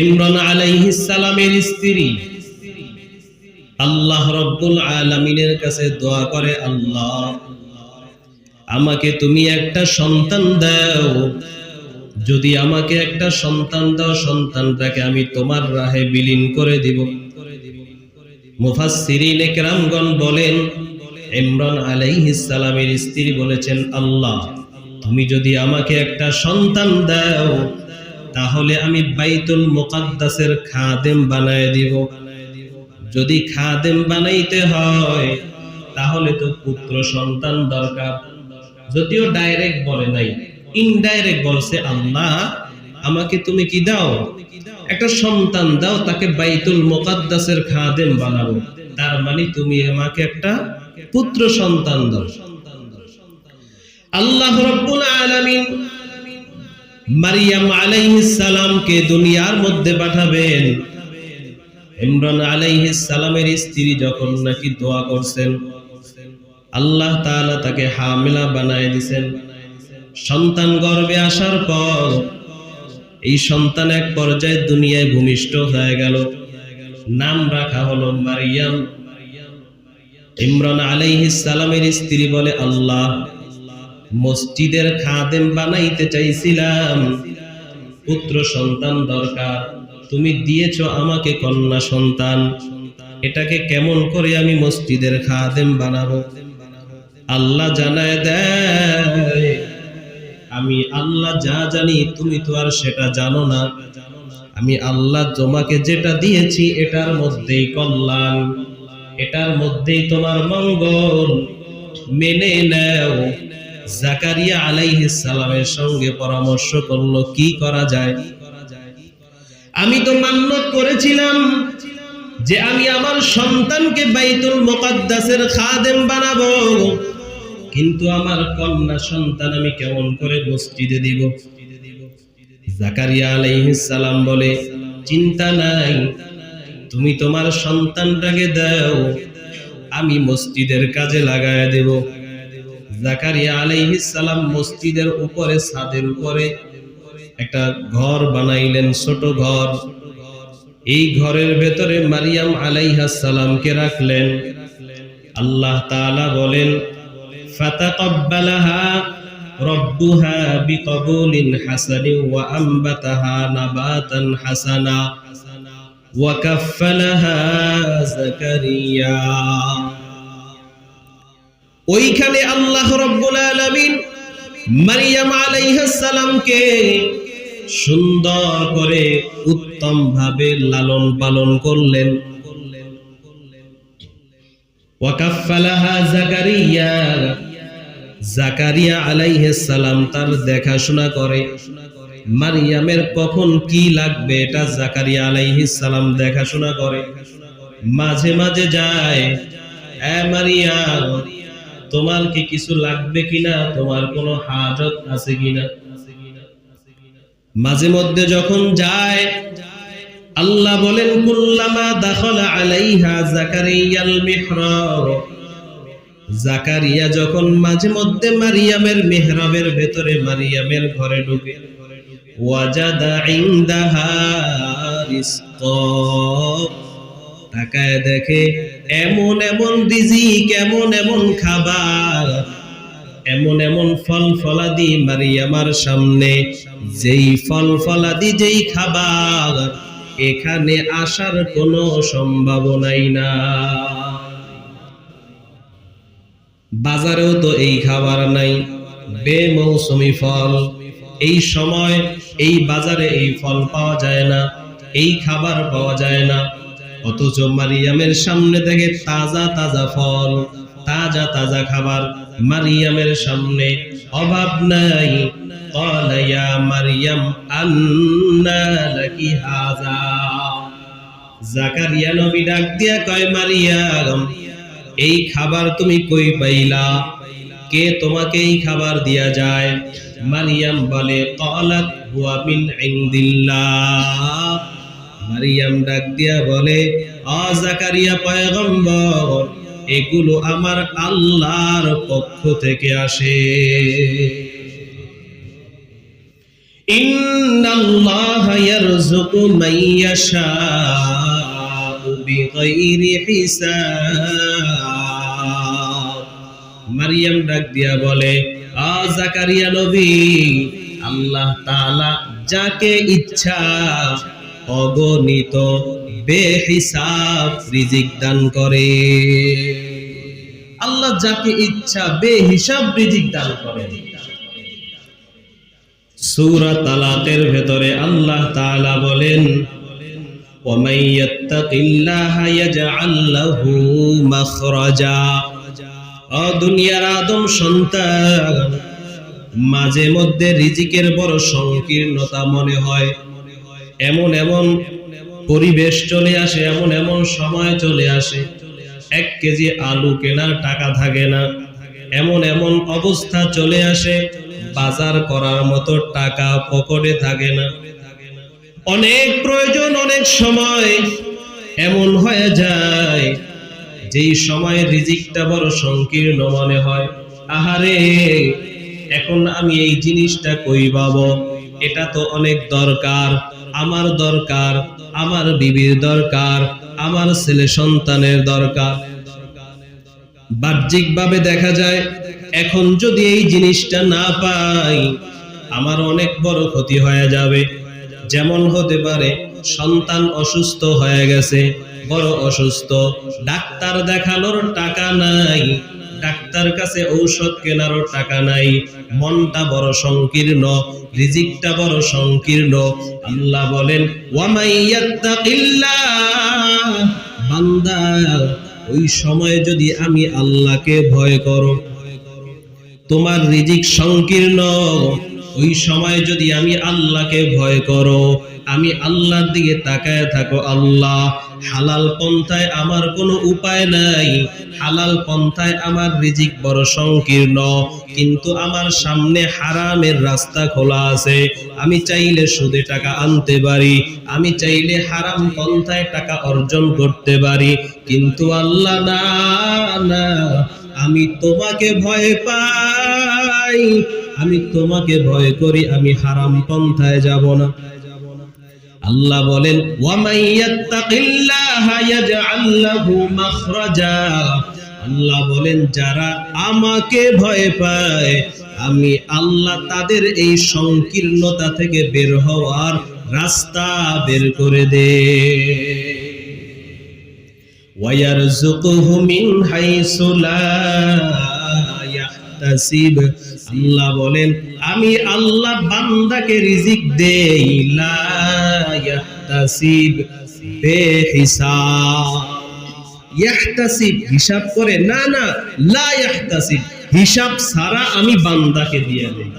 ইমরান আলাইহিস সালামের স্ত্রী। আল্লাহ রব্বুল আলামিনের কাছে দোয়া করে, আল্লাহ, আমাকে তুমি একটা সন্তান দাও। যদি আমাকে একটা সন্তান দাও, সন্তানটাকে আমি তোমার রাহে বিলীন করে দিব। মুফাসসিরিন একরামগণ বলেন, ইমরান আলাইহিস সালামের স্ত্রী বলেছেন, আল্লাহ, তুমি যদি আমাকে একটা সন্তান দাও তাহলে আমি বাইতুল মুকাদ্দাসের খাদেম বানায় দিব। যদি খাদেম বানাইতে হয়, তাহলে তো পুত্র সন্তান দরকার। যদিও ডাইরেক্ট বলে নাই ইনডাইরেক্ট বলছে আল্লাহ আমাকে তুমি কি দাও? একটা সন্তান দাও, তাকে বাইতুল মুকাদ্দাসের খাদেম বানাবো তার মানে তুমি আমাকে একটা পুত্র সন্তান দাও। আল্লাহ রব্বুল আলামিন মারিয়াম সালামকে দুনিয়ার মধ্যে পাঠাবেন। ইমরান সালামের স্ত্রী যখন নাকি দোয়া করছেন, আল্লাহ তাআলা তাকে হামিলা বানায় দিবেন সন্তান গর্ভে আসার পর এই সন্তান এক পর্যায়ে দুনিয়ায় ভূমিষ্ঠ হয়ে গেল। নাম রাখা হলো মারিয়াম। ইমরান সালামের স্ত্রী বলে, আল্লাহ মসজিদের খাদেম বানাইতে চাইছিলাম। পুত্র সন্তান দরকার। তুমি দিয়েছ আমাকে কন্যা সন্তান। এটাকে কেমন করে আমি মসজিদের খাদেম বানাবো? আল্লাহ জানায় দেয়, আমি আল্লাহ যা জানি, তুমি তো আর সেটা জানো না। আমি আল্লাহ তোমাকে যেটা দিয়েছি, এটার মধ্যেই কল্যাণ। এটার মধ্যেই তোমার মঙ্গল। মেনে নাও। জাকারিয়া আলাইহিস সালামের সঙ্গে পরামর্শ করল, কি করা যায়? আমি তো মান্যত করেছিলাম যে আমি আমার সন্তানকে বাইতুল মুকাদ্দাসের খাদেম বানাবো, কিন্তু আমার কন্যা সন্তান আমি কেমন করে মসজিদে দিব? জাকারিয়া আলাইহিস সালাম বলে, চিন্তা নাই, তুমি তোমার সন্তানটাকে দাও, আমি মসজিদের কাজে লাগায় দেব। জাকারিয়া আলাইহিস সালাম মসজিদের উপরে, ছাদের উপরে একটা ঘর বানাইলেন, ছোট ঘর। এই ঘরের ভেতরে মারিয়াম আলাইহাস সালামকে রাখলেন। আল্লাহ তাআলা বলেন, ফাতাকাব্বালাহা রব্বুহা বিকবুলিন হাসানিন ওয়া আনবাতাহা নাবাতান হাসানা ওয়া কাফফালাহা জাকারিয়া। ওইখানে আল্লাহ রব্বুল আলামিন মারিয়াম আলাইহিস সালামকে সুন্দর করে উত্তম ভাবে লালন পালন করলেন। তার করে। মারিয়ামের কখন কি লাগবে এটা জাকারিয়া আলাইহিস সালাম দেখাশোনা করে। মাঝে মাঝে যায়, এ মারিয়াম তোমার কি কিছু লাগবে কিনা? তোমার কোনো হাজত আছে কিনা? মাঝে মধ্যে যখন যায়, আল্লাহ বলেন, কুল্লামা দাখলা আলাইহা জাকারিয়াল মিহরাব। জাকারিয়া যখন মাঝে মধ্যে মারিয়ামের মেহরাবের ভেতরে মারিয়ামের ঘরে ঢুকে, ওয়াজাদা ইনদাহা রিজকা তাকায় দেখে এমন এমন রিজিক এমন এমন খাবার, এমন এমন ফল ফলাদি মারিয়ামার সামনে, যেই ফল ফলাদি, যেই খাবার, এখানে আসার কোনো সম্ভাবনাই না বাজারেও তো এই খাবার নাই, বেমৌসুমি ফল। এই সময় এই বাজারে এই ফল পাওয়া যায় না, এই খাবার পাওয়া যায় না। অথচ মারিয়ামের সামনে থেকে তাজা তাজা ফল, তাজা তাজা খাবার মারিয়ামের সামনে অভাব নাই। কলাইয়া মারিয়াম, আন্না কি হাজা। জাকারিয়া নবী ডাক দিয়া কয়, মারিয়াম, এই খাবার তুমি কই পাইলা? কে তোমাকে এই খাবার দিয়া যায়? মারিয়াম বলে কলাত হুয়া মিন ইনদিল্লাহ। মারিয়াম ডাক দিয়া বলে, আ জাকারিয়া পয়গম্বর, এগুলো আমার আল্লাহর পক্ষ থেকে আসে। মারিয়াম ডাক দিয়া বলে, আ নবী, আল্লাহ তাআলা যাকে ইচ্ছা অগণিত বেহিসাব রিজিক দান করে আল্লাহ যাকে ইচ্ছা বেহিসাব রিজিক দান করেন সূরা তালাকের ভেতরে আল্লাহ তাআলা বলেন ومن يتق الله يجعل له مخرجا ও দুনিয়ার আদম সন্তান মাঝে মধ্যে রিজিকের বড় সংকীর্ণতা মনে হয় এমন এমন পরিবেশ চলে আসে, এমন এমন সময় চলে আসে। এক কেজি আলু কেনার টাকা থাকে না। এমন এমন অবস্থা চলে আসে, বাজার করার মতো টাকা পকেটে থাকে না। অনেক প্রয়োজন, অনেক সময় এমন হয়ে যায়, যেই সময় রিজিকটা বড় সংকীর্ণ মনে হয়। আহারে, এখন আমি এই জিনিসটা কই পাবো? এটা তো অনেক দরকার। আমার দরকার, আমার বিবির দরকার, আমার ছেলে সন্তানের দরকার। বাহ্যিকভাবে দেখা যায়, এখন যদি এই জিনিসটা না পাই, আমার অনেক বড় ক্ষতি হয়ে যাবে। যেমন হতে পারে, সন্তান অসুস্থ হয়ে গেছে, বড় অসুস্থ, ডাক্তার দেখানোর টাকা নাই ডাক্তার কাছে ঔষধ কেনারও টাকা নাই। মনটা বড় সংকীর্ণ, রিজিকটা বড় সংকীর্ণ। আল্লাহ বলেন বান্দা, ওই সময় যদি আমি আল্লাহকে ভয় করো, তোমার রিজিক সংকীর্ণ। ওই সময় যদি আমি আল্লাহকে ভয় করো, আমি আল্লাহর দিকে তাকায় থাকো আল্লাহ। হালাল পন্থায় আমার কোনো উপায় নাই। হালাল পন্থায় আমার রিজিক বড় সংকীর্ণ। কিন্তু আমার সামনে হারামের রাস্তা খোলা আছে। আমি চাইলে সুদে টাকা আনতে পারি। আমি চাইলে হারাম পন্থায় টাকা অর্জন করতে পারি। কিন্তু আল্লাহ না না, আমি তোমাকে ভয় পাই। আমি তোমাকে ভয় করি, আমি হারাম পন্থায় যাব না। আল্লাহ বলেন আল্লাহ বলেন, যারা আমাকে ভয় পায়, আমি আল্লাহ তাদের এই সংকীর্ণতা থেকে বের হওয়ার রাস্তা বের করে দে। লা ইয়াহতাসিব। আল্লাহ বলেন, আমি আল্লাহ বান্দাকে রিজিক দেই, লা হিসাব করে, না না, লা হিসাব সারা আমি বান্দাকে দিয়ে দেই।